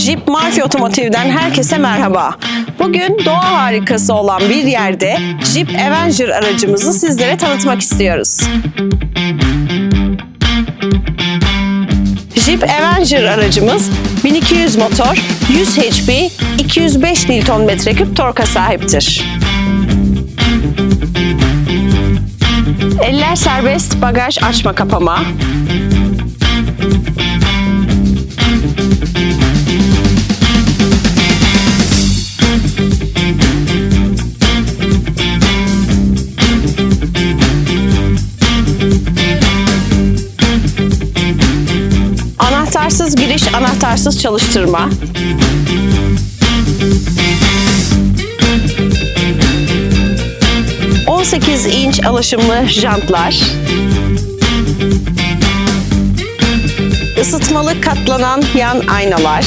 Jeep Murphy Otomotiv'den herkese merhaba. Bugün doğa harikası olan bir yerde Jeep Avenger aracımızı sizlere tanıtmak istiyoruz. Jeep Avenger aracımız 1200 motor, 100 HP, 205 Nm3 torka sahiptir. Eller serbest bagaj açma kapama. Anahtarsız giriş, anahtarsız çalıştırma. ...18 inç alaşımlı jantlar. Isıtmalı katlanan yan aynalar.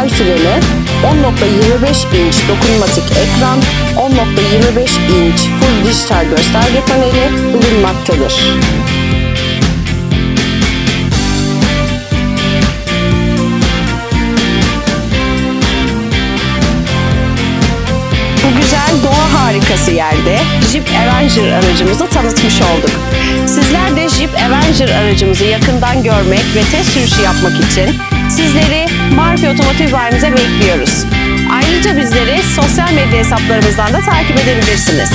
Elektrikli el freni, 10.25 inç dokunmatik ekran, 10.25 inç full dijital gösterge paneli bulunmaktadır. Bu güzel doğa harikası yerde Jeep Avenger aracımızı tanıtmış olduk. Sizler de Jeep Avenger aracımızı yakından görmek ve test sürüşü yapmak için sizleri Marfi Otomotiv bayimize bekliyoruz. Ayrıca bizleri sosyal medya hesaplarımızdan da takip edebilirsiniz.